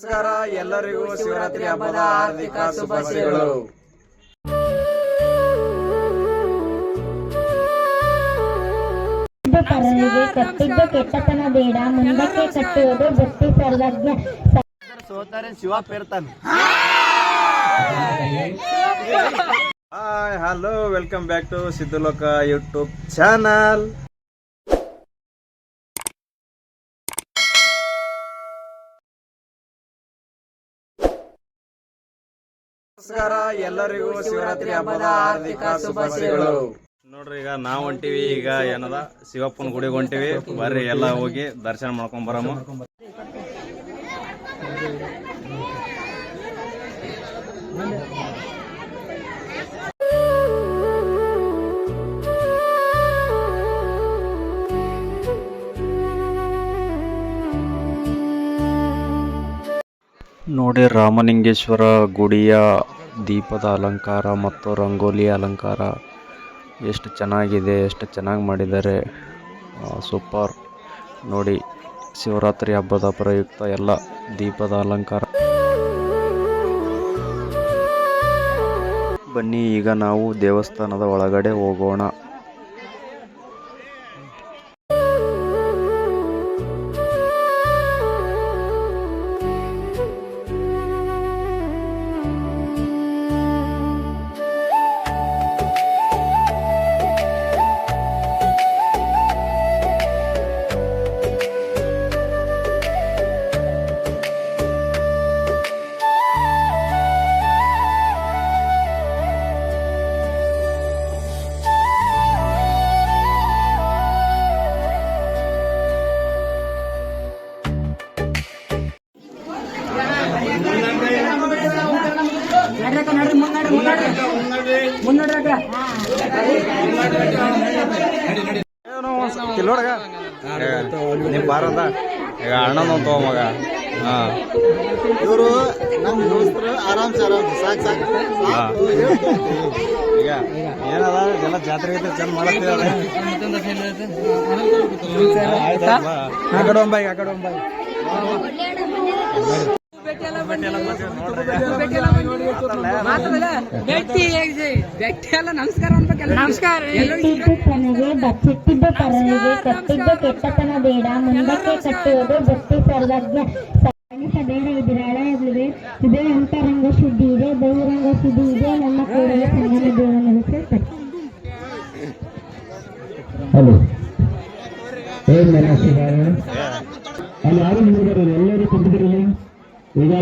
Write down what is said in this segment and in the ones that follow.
ನಮಸ್ಕಾರ. ಎಲ್ಲರಿಗೂ ಶಿವರಾತ್ರಿ ಹಬ್ಬದ ಹಾರ್ದಿಕ ಶುಭಾಶಯಗಳು. ಕಟ್ಟಿದ್ದ ಕರಳಿಗೆ ಕಟ್ಟಿದ್ದ ಕೆಟ್ಟತನ ಬೇಡ ಮುಂದಕ್ಕೆ ಕಟ್ಟುವುದು ಭಕ್ತಿ ಸರ್ವಜ್ಞ. ಸೋತಾರೆ Shiva ಪೇರ್ತಾನೆ. Hi hello welcome back to Siddhuloka YouTube channel. ನಮಸ್ಕಾರ, ಎಲ್ಲರಿಗೂ ಶಿವರಾತ್ರಿ ಹಬ್ಬದ ಹಾರ್ದಿಕ ಶುಭಾಶಯಗಳು. ನೋಡ್ರಿ, ಈಗ ನಾವ್ ಹೊಂಟಿವಿ, ಈಗ ಏನದ, ಶಿವಪ್ಪನ ಗುಡಿಗೆ ಹೊಂಟಿವಿ. ಬರ್ರಿ, ಎಲ್ಲ ಹೋಗಿ ದರ್ಶನ ಮಾಡ್ಕೊಂಡ್ ಬರಮ್ಮ ನೋಡಿ ರಾಮಲಿಂಗೇಶ್ವರ ಗುಡಿಯ ದೀಪದ ಅಲಂಕಾರ ಮತ್ತು ರಂಗೋಲಿ ಅಲಂಕಾರ. ಎಷ್ಟು ಚೆನ್ನಾಗಿದೆ, ಎಷ್ಟು ಚೆನ್ನಾಗಿ ಮಾಡಿದ್ದಾರೆ. ಸೂಪರ್. ನೋಡಿ, ಶಿವರಾತ್ರಿ ಹಬ್ಬದ ಪ್ರಯುಕ್ತ ಎಲ್ಲ ದೀಪದ ಅಲಂಕಾರ. ಬನ್ನಿ, ಈಗ ನಾವು ದೇವಸ್ಥಾನದ ಒಳಗಡೆ ಹೋಗೋಣ. ಕಿಲ್ಲೋಡಗ ನಿಮ್ ಬಾರದ ಈಗ ಅಣ್ಣನ ತಗೋ ಮಗ. ಹಾ. ಇವರು ನಮ್ಮ ದೋಸ್ತರು ಆರಾಮ್ಸೆ ಆರಾಮ್ ಸಾಕ್ ಸಾಕ್. ಈಗ ಏನದ ಎಲ್ಲ ಜಾತ್ರೆ ಐತೆ ಚಂದ ಮಾಡತ್ತೀರ ಆ ಕಡೆ ಒಂಬೈ ಆ ಕಡೆ ಒಂಬೈ ಕಟ್ಟಿದ್ದು ತನಗೆ ಬಚ್ಚಿಟ್ಟಿದ್ದ ಪರನಿಗೆ ಕಟ್ಟಿದ್ದ ಕೆಟ್ಟತನ ಬೇಡ ಮುಂದಕ್ಕೆ ಕಟ್ಟುವುದು ಭಕ್ತಿ ಸರ್ವಜ್ಞ. ಬೇಡ ಇದೇ ಅಂತರಂಗ ಶುದ್ಧಿ ಇದೆ ಬಹಿರಂಗ ಶುದ್ಧಿ ಇದೆ ನಮ್ಮ ಕೂಡಲೇ ಸಂಗಮ ದೇವ ನಡೆಸಿ. ಹಲೋ. ಏನ್ ಅಲ್ಲಿ ಯಾರು ಎಲ್ಲರೂ ಕುಂತಿದ್ರಲ್ಲ ಈಗ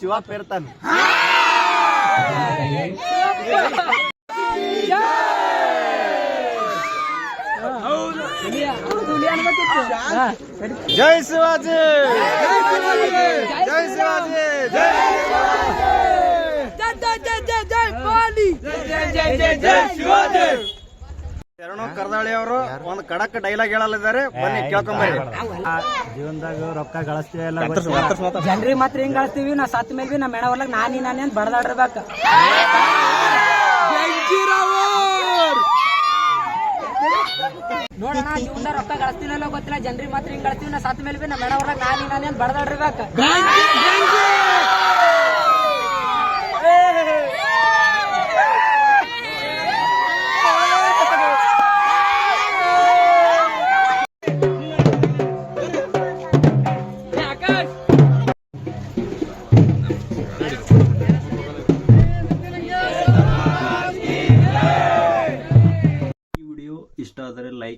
ಬೇ- ಸೋತಾರೆ ಶಿವ ಪೇರ್ತಾನೆ ಜೈ ಶಿವಾಜಿ ಜೈ ಶಿವಾಜಿ ಜೈ ಶರಣು ಕರ್ದಾಳಿ ಅವರು ಒಂದು ಕಡಕ್ ಡೈಲಾಗ್ ಹೇಳಲಿದ್ದಾರೆ ಬನ್ನಿ ಕೇಳ್ಕೊಂಬರಿ ಜೀವನದಾಗ ರೊಕ್ಕ ಗಳಿಸ್ತೀವಲ್ಲ ಜನರಿಗೆ ಮಾತ್ರ ಹಿಂಗ್ ಗಳಿಸ್ತೀವಿ? ನಾ ಸತ್ ಮೇಲೆ ಬಿ ನಮ್ಮ ಹೆಣ ಹೊರ್ಲಕ್ ನಾನಿ ನಾನೇ ಅಂತ ಬಡದಾಡಿರ್ಬೇಕ. ನೋಡೋಣ ಜೀವನದಾಗ ರೊಕ್ಕ ಗಳಿಸ್ತೀನಲ್ಲ ಗೊತ್ತಿಲ್ಲ. ಜನರಿಗೆ ಮಾತ್ರ ಹಿಂಗ್ ಗಳಿಸ್ತೀವಿ? ನಾ ಸತ್ ಮೇಲೆ ಬಿ ನಮ್ಮ ಹೆಣ ಹೊರ್ಲಕ್ ನಾನಿ ನಾನೇ ಅಂತ ಬಡದಾಡಿರ್ಬೇಕ.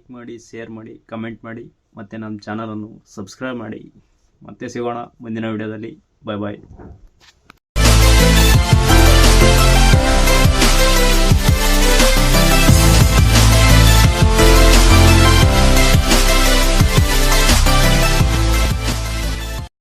ಲೈಕ್ ಮಾಡಿ ಶೇರ್ ಮಾಡಿ ಕಮೆಂಟ್ ಮಾಡಿ, ಮತ್ತು ನಮ್ಮ ಚಾನಲನ್ನು ಸಬ್ಸ್ಕ್ರೈಬ್ ಮಾಡಿ. ಮತ್ತೆ ಸಿಗೋಣ ಮುಂದಿನ ವಿಡಿಯೋದಲ್ಲಿ ಬಾಯ್ ಬಾಯ್